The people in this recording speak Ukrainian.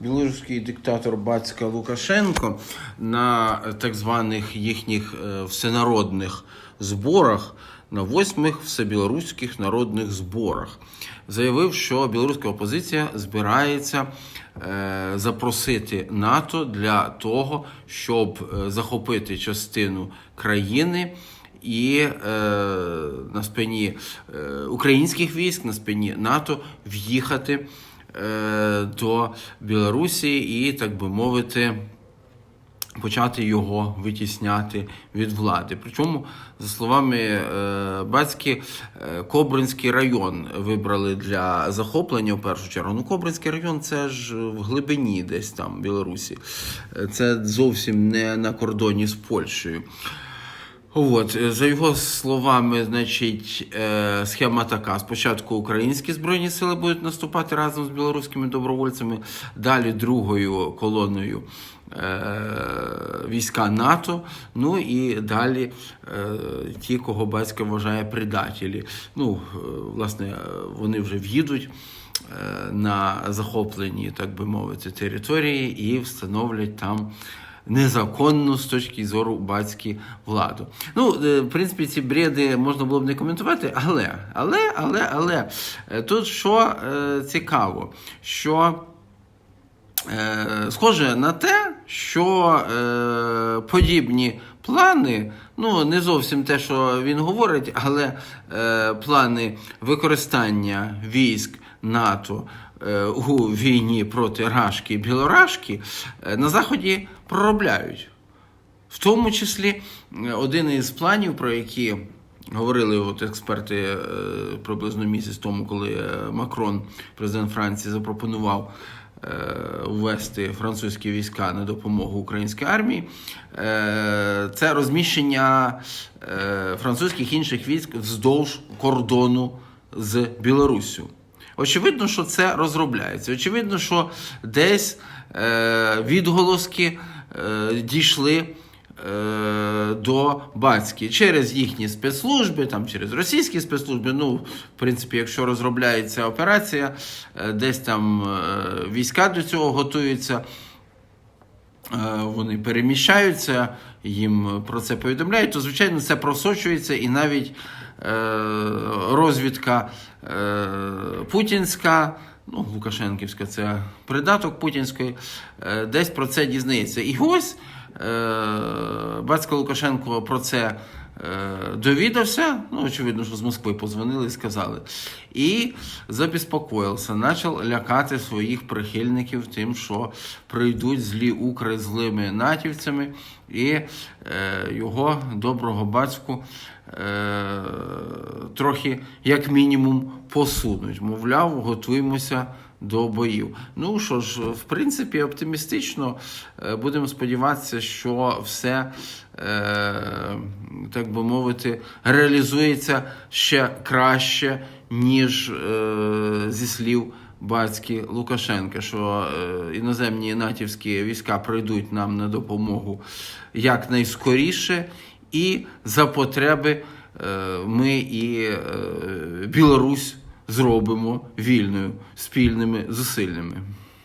білоруський диктатор Бацька Лукашенко на так званих їхніх е, всенародних зборах, на восьмих всебілоруських народних зборах, заявив, що білоруська опозиція збирається е, запросити НАТО для того, щоб е, захопити частину країни і е, на спині е, українських військ, на спині НАТО в'їхати до Білорусі і, так би мовити, почати його витісняти від влади. Причому, за словами е, Бацьки, е, Кобринський район вибрали для захоплення в першу чергу. Ну, Кобринський район це ж в глибині десь там, в Білорусі. Е, Це зовсім не на кордоні з Польщею. От, е, за його словами, значить, е, схема така: спочатку українські збройні сили будуть наступати разом з білоруськими добровольцями, далі другою колоною е, війська НАТО. Ну і далі ті, кого батько вважає предателі. Ну, власне, вони вже в'їдуть. На захоплені, так би мовити, території і встановлять там незаконну з точки зору батьки владу. Ну, е, в принципі, ці бреди можна було б не коментувати, але, але, але, але е, тут що е, цікаво, що схоже на те, що е, подібні плани, ну не зовсім те, що він говорить, але е, плани використання військ НАТО е, у війні проти Рашки і Білорашки е, на Заході проробляють. В тому числі е, один із планів, про які говорили от експерти е, приблизно місяць тому, коли е, Макрон, президент Франції, запропонував ввести французькі війська на допомогу українській армії, е, це розміщення е, французьких інших військ вздовж кордону з Білоруссю. Очевидно, що це розробляється. Очевидно, що десь е, відголоски е, дійшли до Бацькі через їхні спецслужби, там через російські спецслужби. Ну, в принципі, якщо розробляється операція, е, десь там е, війська до цього готуються. Е, вони переміщаються, їм про це повідомляють, то звичайно це просочується і навіть розвідка путінська, ну, Лукашенківська, це придаток путінської, е, десь про це дізнається. І ось е, батько Лукашенко про це. Е, Довідався, ну, очевидно, що з Москви позвонили і сказали. І забеспокоївся, почав лякати своїх прихильників тим, що прийдуть злі укри злими натівцями, і е, його доброго батьку е, трохи, як мінімум, посунуть. Мовляв, готуємося до боїв. Ну що ж, в принципі, оптимістично е, будемо сподіватися, що все, е, так би мовити, реалізується ще краще, ніж е, зі слів батьки Лукашенка, що іноземні натівські війська прийдуть нам на допомогу якнайскоріше, і за потреби ми і Білорусь зробимо вільною спільними зусиллями.